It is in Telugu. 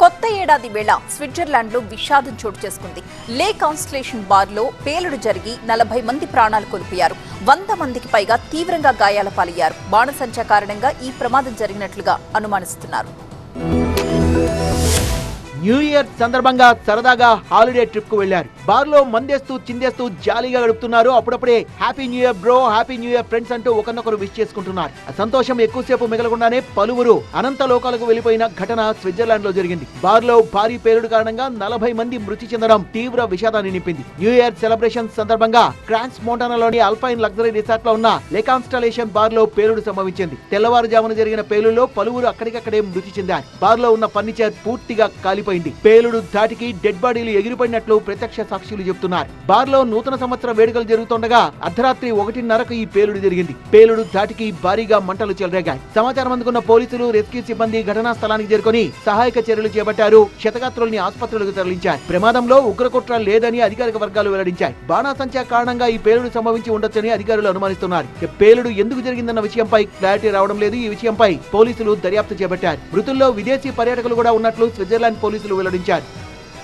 కొత్త ఏడాది వేళ స్విట్జర్లాండ్లో విషాదం చోటు చేసుకుంది. లే కాన్స్టలేషన్ బార్లో పేలుడు జరిగి నలభై మంది ప్రాణాలు కోల్పోయారు. వంద మందికి పైగా తీవ్రంగా గాయాల పాలయ్యారు. బాణసంచా కారణంగా ఈ ప్రమాదం జరిగినట్లుగా అనుమానిస్తున్నారు. న్యూ ఇయర్ సందర్భంగా సరదాగా హాలిడే ట్రిప్కు వెళ్ళారు బార్లో మందేస్తూ చిందేస్తూ జాలీగా గడుపుతున్నారు. అప్పుడప్పుడే happy new year bro happy new year friends అంటూ ఒకరినొకరు విష్ చేసుకుంటున్నారు. సంతోషం ఎక్కువసేపు మిగలకుండానే పలువురు అనంత లోకాలకు వెళ్ళిపోయిన ఘటన స్విట్జర్లాండ్లో జరిగింది. బార్లో భారీ పేలుడు కారణంగా నలభై మంది మృతి చెందడం తీవ్ర విషాదాన్ని నింపింది. న్యూ ఇయర్ సెలబ్రేషన్ సందర్భంగా క్రాన్స్ మోంటానాలోని అల్పైన్ లగ్జరీ రిసార్ట్లో ఉన్న లెకాన్స్టలేషన్ బార్లో పేలుడు సంభవించింది. తెల్లవారుజామున జరిగిన పేలుడులో పలువురు అక్కడికక్కడే మృతి చెందారు. బార్లో ఉన్న ఫర్నిచర్ పూర్తిగా కాలిపోయింది. పేలుడు ధాటికి డెడ్ బాడీలు ఎగిరిపడినట్లు ప్రత్యక్ష సాక్షులు చెబుతున్నారు. బార్లో నూతన సంవత్సర వేడుకలు జరుగుతుండగా అర్ధరాత్రి ఒకటిన్నరకు ఈ పేలుడు జరిగింది. పేలుడు ధాటికి భారీగా మంటలు చెలరేగాయి. సమాచారం అందుకున్న పోలీసులు రెస్క్యూ సిబ్బంది ఘటనా స్థలానికి చేరుకొని సహాయక చర్యలు చేపట్టారు. క్షతగాత్రుల్ని ఆసుపత్రులకు తరలించారు. ప్రమాదంలో ఉగ్రకుట్ర లేదని అధికారిక వర్గాలు వెల్లడించాయి. బాణాసంచా కారణంగా ఈ పేలుడు సంభవించి ఉండొచ్చని అధికారులు అనుమానిస్తున్నారు. పేలుడు ఎందుకు జరిగిందన్న విషయంపై క్లారిటీ రావడం లేదు. ఈ విషయంపై పోలీసులు దర్యాప్తు చేపట్టారు. మృతుల్లో విదేశీ పర్యాటకులు కూడా ఉన్నట్లు స్విట్జర్లాండ్ పోలీసులు Islam ini seluruh.